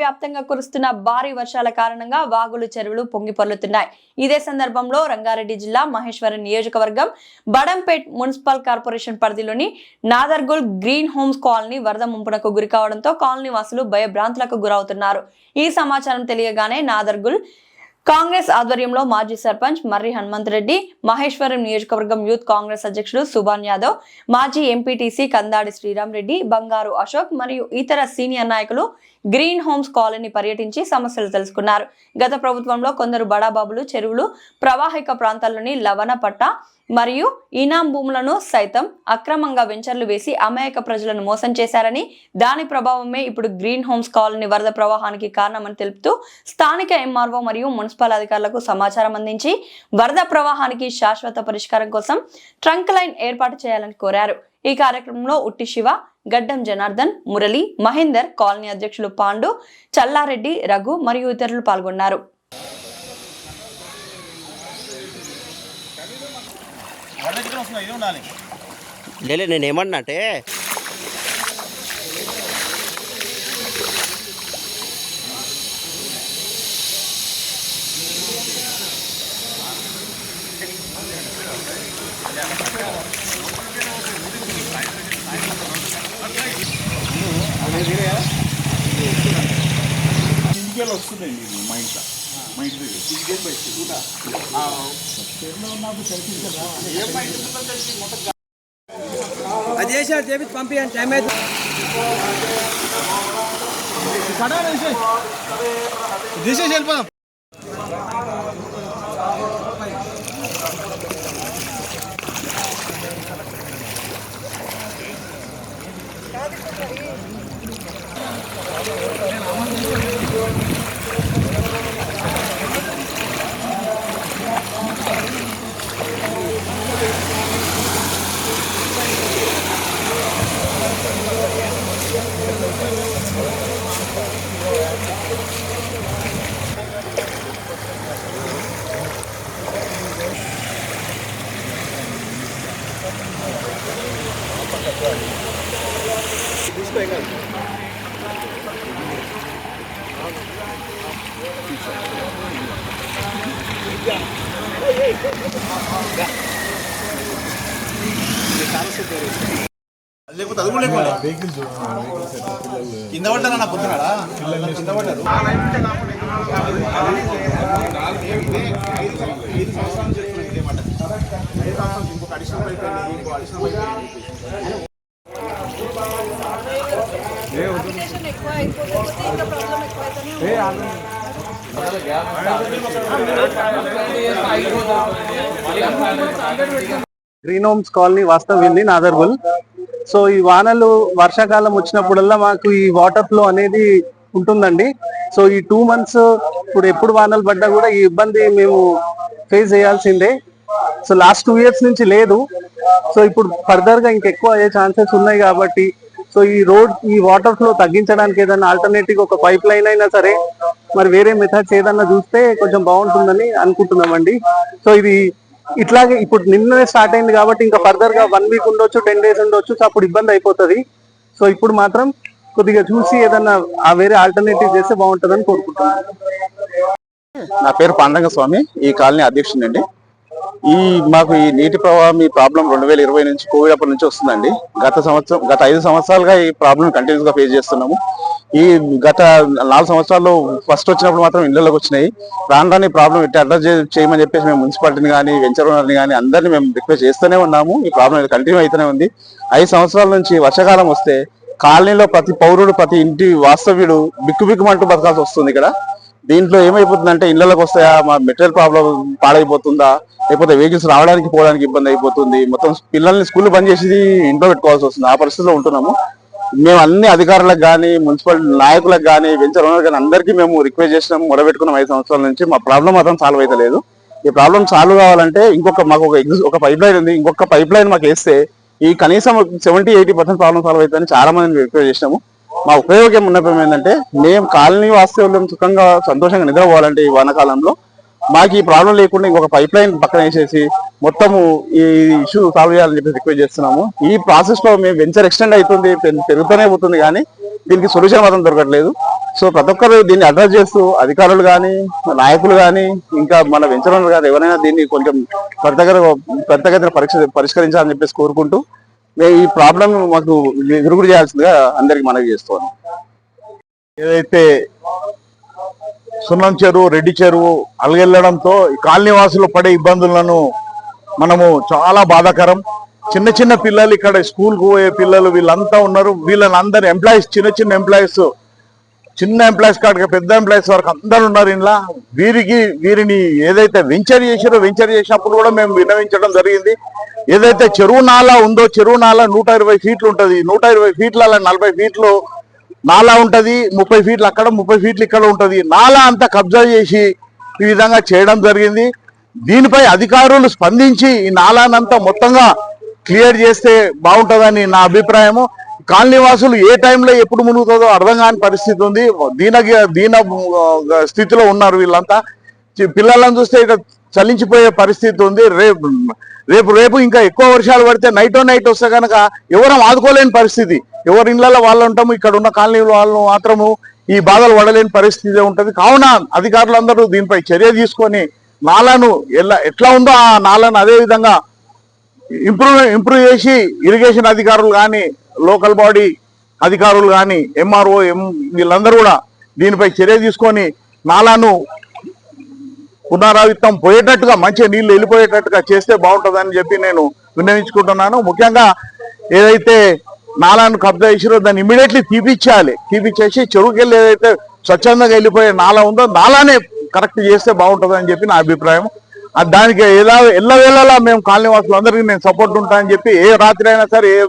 వ్యాప్తంగా కురుస్తున్న భారీ వర్షాల కారణంగా వాగులు చెరువులు పొంగిపొర్లుతున్నాయి ఇదే సందర్భంలో రంగారెడ్డి జిల్లా మహేశ్వరం నియోజకవర్గం బడంపేట్ మున్సిపల్ కార్పొరేషన్ పరిధిలోని నాదర్గుల్ గ్రీన్ హోమ్స్ కాలనీ వరద ముంపునకు గురి కావడంతో కాలనీ వాసులు భయభ్రాంతులకు గురవుతున్నారు. ఈ సమాచారం తెలియగానే నాదర్గుల్ కాంగ్రెస్ ఆధ్వర్యంలో మాజీ సర్పంచ్ మర్రి హనుమంత్ రెడ్డి మహేశ్వరం నియోజకవర్గం యూత్ కాంగ్రెస్ అధ్యక్షుడు సుభాన్ యాదవ్ మాజీ ఎంపీటీసీ కందాడి శ్రీరామ్ రెడ్డి బంగారు అశోక్ మరియు ఇతర సీనియర్ నాయకులు గ్రీన్ హోమ్స్ కాలనీ పర్యటించి సమస్యలు తెలుసుకున్నారు. గత ప్రభుత్వంలో కొందరు బడాబాబులు చెరువులు ప్రవాహిక ప్రాంతాల్లోని లవణ పట్ట మరియు ఇనాం భూములను సైతం అక్రమంగా వెంచర్లు వేసి అమాయక ప్రజలను మోసం చేశారని దాని ప్రభావమే ఇప్పుడు గ్రీన్ హోమ్స్ కాలనీ వరద ప్రవాహానికి కారణమని తెలుపుతూ స్థానిక ఎంఆర్ఓ మరియు మున్సిపల్ అధికారులకు సమాచారం అందించి వరద ప్రవాహానికి శాశ్వత పరిష్కారం కోసం ట్రంక్ లైన్ ఏర్పాటు చేయాలని కోరారు. ఈ కార్యక్రమంలో ఉట్టి శివ గడ్డం జనార్దన్ మురళి మహేందర్ కాలనీ అధ్యక్షులు పాండు చల్లారెడ్డి రఘు మరియు ఇతరులు పాల్గొన్నారు. లేలే నేను ఏమన్నా అంటే వస్తుందండి ఇది మా ఇంట్లో. మా ఇంటి అది చేసి చేపించి పంపించండి టైం అయితే తీసేసి వెళ్ళిపోదాం. లేకపోతే అది కూడా లేకుండా కింద పడ్డారా నా పొద్దునాడా కింద పడ్డారు ఐదు సంవత్సరాల నుంచి ఇదే మాట. ఐదు ఇంకొక అడిషనల్ అయిపోయింది గ్రీన్ హోమ్స్ కాలనీ వాస్తవం వెళ్ళి నాదర్బుల్. సో ఈ వానలు వర్షాకాలం వచ్చినప్పుడల్లా మాకు ఈ వాటర్ ఫ్లో అనేది ఉంటుందండి. సో ఈ టూ మంత్స్ ఇప్పుడు ఎప్పుడు వానలు పడ్డా కూడా ఈ ఇబ్బంది మేము ఫేస్ చేయాల్సిందే. సో లాస్ట్ టూ ఇయర్స్ నుంచి లేదు. సో ఇప్పుడు ఫర్దర్గా ఇంకెక్కువ అయ్యే ఛాన్సెస్ ఉన్నాయి కాబట్టి సో ఈ రోడ్ ఈ వాటర్ ఫ్లో తగ్గించడానికి ఏదైనా ఆల్టర్నేటివ్ ఒక పైప్ లైన్ అయినా సరే మరి వేరే మెథడ్స్ ఏదన్నా చూస్తే కొంచెం బాగుంటుందని అనుకుంటున్నామండి. సో ఇది ఇట్లాగే ఇప్పుడు నిన్ననే స్టార్ట్ అయింది కాబట్టి ఇంకా ఫర్దర్గా వన్ వీక్ ఉండొచ్చు టెన్ డేస్ ఉండొచ్చు సో అప్పుడు ఇబ్బంది అయిపోతుంది. సో ఇప్పుడు మాత్రం కొద్దిగా చూసి ఏదన్నా ఆ వేరే ఆల్టర్నేటివ్ చేస్తే బాగుంటుందని కోరుకుంటున్నాను. నా పేరు పాండంగ స్వామి ఈ కాలనీ అధ్యక్షుడండి ఈ మాకు ఈ నీటి ప్రవాహం ఈ ప్రాబ్లం రెండు వేల ఇరవై నుంచి కోవిడ్ అప్పటి నుంచి వస్తుందండి. గత సంవత్సరం గత ఐదు సంవత్సరాలుగా ఈ ప్రాబ్లం కంటిన్యూస్గా ఫేస్ చేస్తున్నాము. ఈ గత నాలుగు సంవత్సరాల్లో ఫస్ట్ వచ్చినప్పుడు మాత్రం ఇళ్ళలోకి వచ్చినాయి. రాను రాని ప్రాబ్లం ఇట్లా అడ్రస్ చేయమని చెప్పేసి మేము మున్సిపాలిటీని కానీ వెంచర్ ఓనర్ని కానీ అందరినీ మేము రిక్వెస్ట్ చేస్తూనే ఉన్నాము. ఈ ప్రాబ్లం కంటిన్యూ అయితేనే ఉంది. ఐదు సంవత్సరాల నుంచి వర్షాకాలం వస్తే కాలనీలో ప్రతి పౌరుడు ప్రతి ఇంటి వాస్తవ్యుడు బిక్కు బిక్కుమంటూ బతకాల్సి వస్తుంది ఇక్కడ. దీంట్లో ఏమైపోతుందంటే ఇళ్ళలోకి వస్తాయా? మా మెటీరియల్ ప్రాబ్లం పాడైపోతుందా? లేకపోతే వెహికల్స్ రావడానికి పోవడానికి ఇబ్బంది అయిపోతుంది. మొత్తం పిల్లల్ని స్కూల్ బంద్ చేసి ఇంట్లో పెట్టుకోవాల్సి వస్తుంది. ఆ పరిస్థితిలో ఉంటున్నాము. మేము అన్ని అధికారులకు కానీ మున్సిపల్ నాయకులకు కానీ వెంచర్ ఓనర్ కానీ అందరికీ మేము రిక్వెస్ట్ చేసినాం. మొదలుపెట్టుకున్నాం ఐదు సంవత్సరాల నుంచి. మా ప్రాబ్లం మాత్రం సాల్వ్ అయితే ఈ ప్రాబ్లం సాల్వ్ కావాలంటే ఇంకొక మాకు ఒక ఒక పైప్ లైన్ ఉంది. ఇంకొక పైప్ లైన్ మాకు వేస్తే ఈ కనీసం seventy eighty percent problem solve అవుతుందని చాలా మంది రిక్వెస్ట్ చేసినాము. మా ఉపయోగం ఉన్నప్పుడు ఏంటంటే మేము కాలనీ వాస్తవ్యం సుఖంగా సంతోషంగా నిద్రపోవాలంటే ఈ వానాకాలంలో. మాకు ఈ ప్రాబ్లం లేకుండా ఇంకొక పైప్ లైన్ పక్కన వేసేసి మొత్తము ఈ ఇష్యూ సాల్వ్ చేయాలని చెప్పి రిక్వెస్ట్ చేస్తున్నాము. ఈ ప్రాసెస్లో మేము వెంచర్ ఎక్స్టెండ్ అవుతుంది పెరుగుతూనే పోతుంది కానీ దీనికి సొల్యూషన్ మాత్రం దొరకట్లేదు. సో ప్రతి ఒక్కరు దీన్ని అడ్రస్ చేస్తూ అధికారులు కానీ నాయకులు కానీ ఇంకా మన వెంచరులు కానీ ఎవరైనా దీన్ని కొంచెం త్వరితగతిన త్వరితగతిన పరీక్ష పరిష్కరించాలని చెప్పేసి కోరుకుంటూ ఈ ప్రాబ్లం మాకు విరుగుడు చేయాల్సిందిగా అందరికి మనవి చేస్తున్నాను ఏదైతే సున్నం చెరువు రెడ్డి చెరువు అలగెళ్ళడంతో ఈ పడే ఇబ్బందులను మనము చాలా బాధాకరం. చిన్న చిన్న పిల్లలు ఇక్కడ స్కూల్కి పోయే పిల్లలు వీళ్ళంతా ఉన్నారు. వీళ్ళని అందరు ఎంప్లాయీస్ చిన్న చిన్న ఎంప్లాయీస్ చిన్న ఎంప్లాయీస్ కాడికి పెద్ద ఎంప్లాయీస్ వరకు అందరు ఉన్నారు ఇంట్లో వీరికి వీరిని ఏదైతే వెంచర్ చేసారో వెంచర్ చేసినప్పుడు కూడా మేము విన్నవించడం జరిగింది. ఏదైతే చెరువు నాలా ఉందో చెరువు నాలా నూట ఇరవై ఫీట్లు ఉంటుంది. నూట ఇరవై ఫీట్ల నలభై ఫీట్లు నాలా ఉంటుంది. ముప్పై ఫీట్లు అక్కడ ముప్పై ఫీట్లు ఇక్కడ ఉంటుంది. నాలా అంతా కబ్జా చేసి ఈ విధంగా చేయడం జరిగింది. దీనిపై అధికారులు స్పందించి ఈ నాలానంతా మొత్తంగా క్లియర్ చేస్తే బాగుంటుందని నా అభిప్రాయము. కాలనీవాసులు ఏ టైంలో ఎప్పుడు మునుగుతుందో అర్థం కాని పరిస్థితి ఉంది. దీన దీన స్థితిలో ఉన్నారు వీళ్ళంతా. పిల్లలను చూస్తే ఇక చలించిపోయే పరిస్థితి ఉంది. రేపు రేపు రేపు ఇంకా ఎక్కువ వర్షాలు పడితే నైట్ నైట్ వస్తే కనుక ఎవరం ఆదుకోలేని పరిస్థితి. ఎవరి ఇళ్ళలో వాళ్ళు ఉంటాము ఇక్కడ ఉన్న కాలనీ వాళ్ళు మాత్రము ఈ బాధలు పడలేని పరిస్థితి ఉంటుంది. కావున అధికారులందరూ దీనిపై చర్య తీసుకొని నాలను ఎలా ఎట్లా ఉందో ఆ నాలను అదే విధంగా ఇంప్రూవ్ ఇంప్రూవ్ చేసి ఇరిగేషన్ అధికారులు కానీ లోకల్ బాడీ అధికారులు కానీ ఎంఆర్ఓ ఎం వీళ్ళందరూ కూడా దీనిపై చర్య తీసుకొని నాలాను పునరావిత్తం పోయేటట్టుగా మంచిగా నీళ్ళు వెళ్ళిపోయేటట్టుగా చేస్తే బాగుంటుందని చెప్పి నేను విన్నవించుకుంటున్నాను. ముఖ్యంగా ఏదైతే నాలాను కబ్జా చేసిరో దాన్ని ఇమీడియట్లీ తీపిచ్చేయాలి. తీపిచ్చేసి చెరువుకి వెళ్ళి ఏదైతే స్వచ్ఛందంగా వెళ్ళిపోయే నాలా ఉందో నాలానే కరెక్ట్ చేస్తే బాగుంటుందని చెప్పి నా అభిప్రాయం. దానికి ఎలా ఎల్లవేళలా మేము కాలనీ వాసులందరికీ నేను సపోర్ట్ ఉంటానని చెప్పి ఏ రాత్రి అయినా సరే ఏ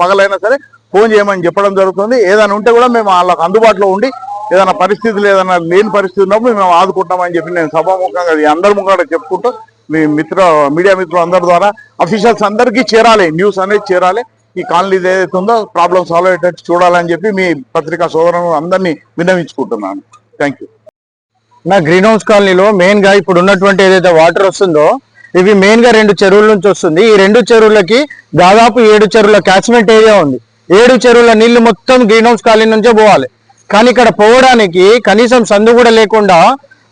పగలైనా సరే ఫోన్ చేయమని చెప్పడం జరుగుతుంది. ఏదైనా ఉంటే కూడా మేము వాళ్ళకి అందుబాటులో ఉండి ఏదైనా పరిస్థితులు ఏదైనా లేని పరిస్థితి ఉన్నప్పుడు మేము ఆదుకుంటామని చెప్పి నేను సభాముఖంగా అందరి ముఖంగా చెప్పుకుంటూ మీ మిత్ర మీడియా మిత్రులు అందరి ద్వారా అఫీషియల్స్ అందరికీ చేరాలి. న్యూస్ అనేది చేరాలి. ఈ కాలనీ ఏదైతే ఉందో ప్రాబ్లం సాల్వ్ అయ్యేటట్టు చూడాలని చెప్పి మీ పత్రికా సోదరులను అందరినీ విన్నవించుకుంటున్నాను. థ్యాంక్ యూ నా గ్రీన్ హౌస్ కాలనీలో మెయిన్గా ఇప్పుడు ఉన్నటువంటి ఏదైతే వాటర్ వస్తుందో ఇవి మెయిన్గా రెండు చెరువుల నుంచి వస్తుంది. ఈ రెండు చెరువులకి దాదాపు ఏడు చెరువుల క్యాచ్మెంట్ ఏరియా ఉంది. ఏడు చెరువుల నీళ్ళు మొత్తం గ్రీన్ హౌస్ కాలనీ నుంచే పోవాలి. కానీ ఇక్కడ పోవడానికి కనీసం సందు కూడా లేకుండా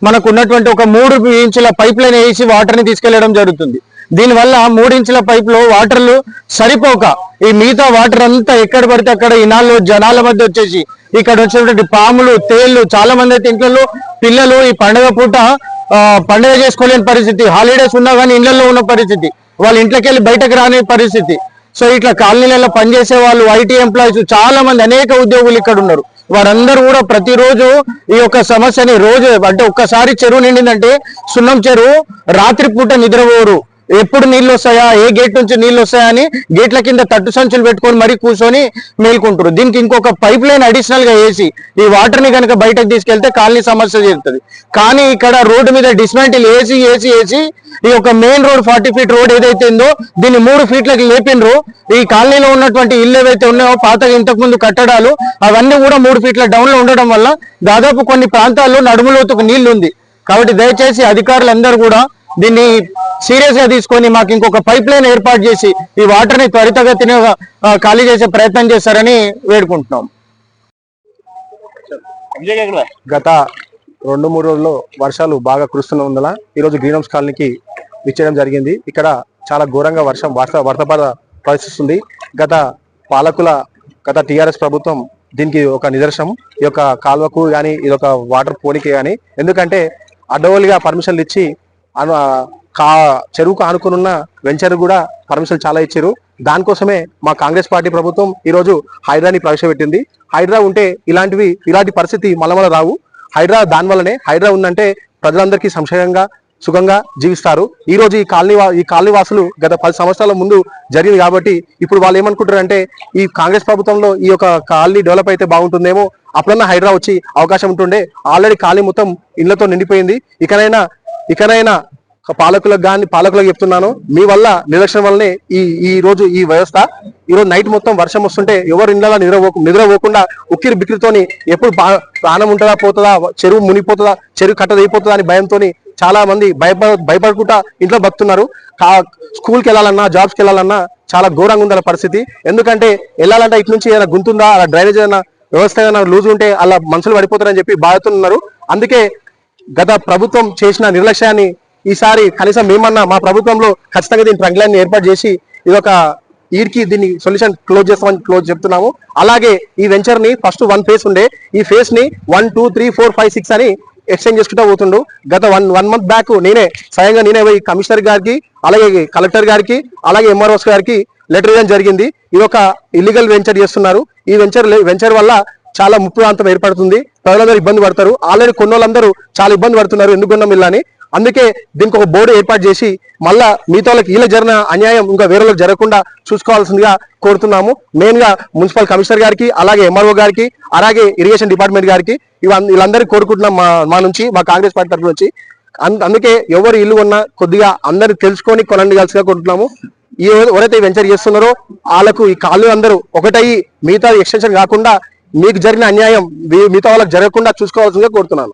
మనకు ఉన్నటువంటి ఒక మూడు ఇంచుల పైప్ లైన్ వేసి వాటర్ని తీసుకెళ్ళడం జరుగుతుంది. దీనివల్ల మూడు ఇంచుల పైప్లో వాటర్లు సరిపోక ఈ మిగతా వాటర్ అంతా ఎక్కడ పడితే అక్కడ ఇనాళ్ళు జనాల మధ్య వచ్చేసి ఇక్కడ వచ్చినటువంటి పాములు తేళ్ళు చాలా మంది అయితే ఇంట్లో పిల్లలు ఈ పండుగ పూట ఆ, పండుగ చేసుకోలేని పరిస్థితి. హాలిడేస్ ఉన్నా కానీ ఇళ్ళలో ఉన్న పరిస్థితి. వాళ్ళ ఇంట్లోకి వెళ్ళి బయటకు రాని పరిస్థితి. సో ఇట్లా కాలనీలలో పనిచేసే వాళ్ళు ఐటీ ఎంప్లాయీస్ చాలా మంది అనేక ఉద్యోగులు ఇక్కడ ఉన్నారు. వారందరూ కూడా ప్రతిరోజు ఈ యొక్క సమస్యని రోజు అంటే ఒక్కసారి చెరువు నిండిందంటే సున్నం చెరువు రాత్రి పూట నిద్రపోరు. ఎప్పుడు నీళ్ళు వస్తాయా? ఏ గేట్ నుంచి నీళ్ళు వస్తాయా అని గేట్ల కింద తట్టు సంచులు పెట్టుకొని మరీ కూర్చొని మేల్కుంటారు దీనికి ఇంకొక పైప్ లైన్ అడిషనల్గా వేసి ఈ వాటర్ని కనుక బయటకు తీసుకెళ్తే కాలనీ సమస్య తీరుతుంది. కానీ ఇక్కడ రోడ్డు మీద డిస్మాంటిల్ వేసి వేసి వేసి ఈ యొక్క main road forty feet road ఏదైతే ఉందో దీన్ని మూడు ఫీట్లకి లేపినరు ఈ కాలనీలో ఉన్నటువంటి ఇల్లు ఏవైతే ఉన్నాయో పాతగా ఇంతకు ముందు కట్టడాలు అవన్నీ కూడా మూడు ఫీట్ల డౌన్లో ఉండడం వల్ల దాదాపు కొన్ని ప్రాంతాల్లో నడుములోతుకు నీళ్ళు ఉంది. కాబట్టి దయచేసి అధికారులందరూ కూడా దీన్ని సీరియస్గా తీసుకొని మాకు ఇంకొక పైప్ లైన్ ఏర్పాటు చేసి ఈ వాటర్ని త్వరితగతిన ఖాళీ చేసే ప్రయత్నం చేస్తారని వేడుకుంటున్నాం. గత రెండు మూడు రోజుల్లో వర్షాలు బాగా కురుస్తున్న ఉందల ఈ రోజు గ్రీన్ హౌస్ కాలనీకి విచ్చేయడం జరిగింది. ఇక్కడ చాలా ఘోరంగా వర్షం వర్ష వర్తపాత పరిస్థితుంది. గత పాలకుల గత టిఆర్ఎస్ ప్రభుత్వం దీనికి ఒక నిదర్శనం. ఈ యొక్క కాలువకు కానీ ఇది ఒక వాటర్ పోనీకి కానీ ఎందుకంటే అడ్డగోలుగా పర్మిషన్లు ఇచ్చి అను కా చెరువుకు ఆనుకున్న వెంచర్ కూడా పర్మిషన్ చాలా ఇచ్చారు. దానికోసమే మా కాంగ్రెస్ పార్టీ ప్రభుత్వం ఈ రోజు హైడ్రాని ప్రవేశపెట్టింది. హైడ్రా ఉంటే ఇలాంటివి ఇలాంటి పరిస్థితి మలమల రావు. హైడ్రా దానివల్లనే హైడ్రా ఉందంటే ప్రజలందరికీ సంశయంగా సుఖంగా జీవిస్తారు. ఈ రోజు ఈ కాలనీ ఈ కాలనీవాసులు గత పది సంవత్సరాల ముందు జరిగింది కాబట్టి ఇప్పుడు వాళ్ళు ఏమనుకుంటారు అంటే ఈ కాంగ్రెస్ ప్రభుత్వంలో ఈ యొక్క కాలనీ డెవలప్ అయితే బాగుంటుందేమో అప్పుడన్నా హైడ్రా వచ్చి అవకాశం ఉంటుండే. ఆల్రెడీ కాలనీ మొత్తం ఇళ్ళతో నిండిపోయింది. ఇకనైనా ఇకనైనా పాలకులకు కానీ పాలకులకు చెప్తున్నాను మీ వల్ల నిర్లక్ష్యం వల్లనే ఈ ఈ రోజు ఈ వ్యవస్థ. ఈ రోజు నైట్ మొత్తం వర్షం వస్తుంటే ఎవరు ఇండ్లలో నిద్ర నిద్రపోకుండా ఉక్కిరి బిక్కిరితోని ఎప్పుడు ప్రాణం ఉంటుందా పోతుందా చెరువు మునిగిపోతుందా చెరువు కట్టదైపోతుందా అని భయంతోని చాలా మంది భయపడ భయపడకుండా ఇంట్లో బతున్నారు కా స్కూల్కి వెళ్ళాలన్నా జాబ్స్కి వెళ్ళాలన్నా చాలా ఘోరంగా ఉందన్న పరిస్థితి. ఎందుకంటే వెళ్ళాలంటే ఇటు నుంచి ఏదైనా గుంతుందా అలా డ్రైనేజ్ ఏదైనా వ్యవస్థ లూజ్ ఉంటే అలా మనుషులు పడిపోతారని చెప్పి బాధతున్నారు అందుకే గత ప్రభుత్వం చేసిన నిర్లక్ష్యాన్ని ఈసారి కనీసం మేమన్నా మా ప్రభుత్వంలో ఖచ్చితంగా దీని ట్రంక్లైన్ ఏర్పాటు చేసి ఇది ఒక ఈడికి దీన్ని సొల్యూషన్ క్లోజ్ చేస్తామని క్లోజ్ చెప్తున్నాము. అలాగే ఈ వెంచర్ని ఫస్ట్ వన్ ఫేస్ ఉండే. ఈ ఫేస్ని one two three four five six అని ఎక్స్చేంజ్ చేసుకుంటూ పోతుండు. గత వన్ వన్ మంత్ బ్యాక్ నేనే స్వయంగా నేనే పోయి కమిషనర్ గారికి అలాగే కలెక్టర్ గారికి అలాగే ఎంఆర్ఓస్ గారికి లెటర్ ఇవ్వడం జరిగింది. ఇది ఒక ఇల్లీగల్ వెంచర్ చేస్తున్నారు. ఈ వెంచర్ వెంచర్ వల్ల చాలా ముప్పు ప్రాంతం ఏర్పడుతుంది. ప్రజలందరూ ఇబ్బంది పడతారు. ఆల్రెడీ కొన్ని వాళ్ళందరూ చాలా ఇబ్బంది పడుతున్నారు. ఎందుకున్నాం ఇలా అని అందుకే దీనికి ఒక బోర్డు ఏర్పాటు చేసి మళ్ళా మిగతా వాళ్ళకి జరిగిన అన్యాయం ఇంకా వేరే వాళ్ళకి జరగకుండా చూసుకోవాల్సిందిగా కోరుతున్నాము. మెయిన్గా మున్సిపల్ కమిషనర్ గారికి అలాగే ఎంఆర్ఓ గారికి అలాగే ఇరిగేషన్ డిపార్ట్మెంట్ గారికి వీళ్ళందరికీ కోరుకుంటున్నాం మా మా నుంచి మా కాంగ్రెస్ పార్టీ తరఫు నుంచి. అందుకే ఎవరు ఇల్లు ఉన్నా కొద్దిగా అందరు తెలుసుకొని కొనండి కలిసిగా కోరుతున్నాము ఈ ఎవరైతే వెంచర్ చేస్తున్నారో వాళ్ళకు ఈ కాళ్ళు అందరూ ఒకటయ్యి మిగతా ఎక్స్టెన్షన్ కాకుండా మీకు జరిగిన అన్యాయం మిగతా వాళ్ళకి జరగకుండా చూసుకోవాల్సిందిగా కోరుతున్నాను.